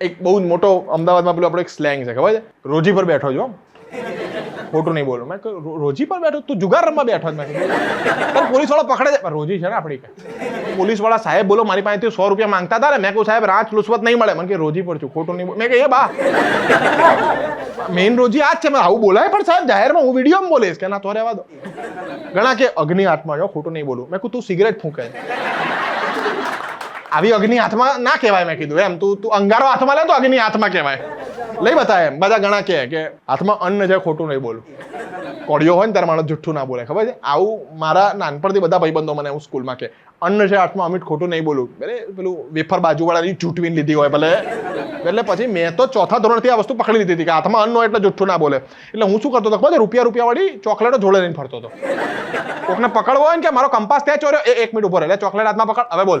એક બહુ જ મોટો અમદાવાદમાં પેલો આપણો એક સ્લેંગ છે, ખબર છે? રોજી પર બેઠો છો ખોટું નહીં બોલું. મેં રોજી પર બેઠો? તું જુગાર રમવા બેઠો? મેં પોલીસવાળા પકડે છે. રોજી છે ને આપણી પોલીસવાળા સાહેબ, બોલો, મારી પાસેથી સો રૂપિયા માંગતા હતા ને? મેં કહું સાહેબ, રાત લુસવત નહીં મળે. મને કે રોજી પર છું, ખોટું નહીં મેં કહે બા મેઇન રોજી આ જ છે, મેં આવું બોલાય પણ સાહેબ, જાહેરમાં હું વીડિયો બોલીશ. કે ના, તો રહેવા દો. ઘણા કે, અગ્નિ આઠમાં જો ખોટું નહીં બોલું. મેં કહું તું સિગરેટ ફૂંકે. આવી અગ્નિ હાથમાં ના કહેવાય મેં કીધું. એમ, તું તું અંગારો હાથમાં લે તો અગ્નિ હાથમાં કહેવાય. લઈ બતાય એમ. બધા ઘણા કહે કે હાથમાં અન્ન છે, ખોટું નહીં બોલું. કોડિયો હોય ને ત્યારે માણસ જુઠ્ઠું ના બોલે. ખબર છે? આવું મારા નાનપણથી બધા ભાઈબંધો મને હું સ્કૂલમાં કે અન્ન છે હાથમાં અમિત, ખોટું નહીં બોલું. એટલે પેલું વેફર બાજુવાળાની ચૂંટવીને લીધી હોય ભલે. એટલે પછી મેં તો ચોથા ધોરણથી આ વસ્તુ પકડી લીધી હતી કે હાથમાં અન્ન હોય એટલે જુઠ્ઠું ના બોલે. એટલે હું શું કરતો હતો ખબર રૂપિયા રૂપિયાવાળી ચોકલેટો જોડે લઈને ફરતો હતો. કોકને પકડવો હોય ને કે મારો કંપાસ ત્યાં ચોર્યો, એ એક મિનિટ ઊભો રહે. એટલે ચોકલેટ હાથમાં પકડ. હવે બોલ.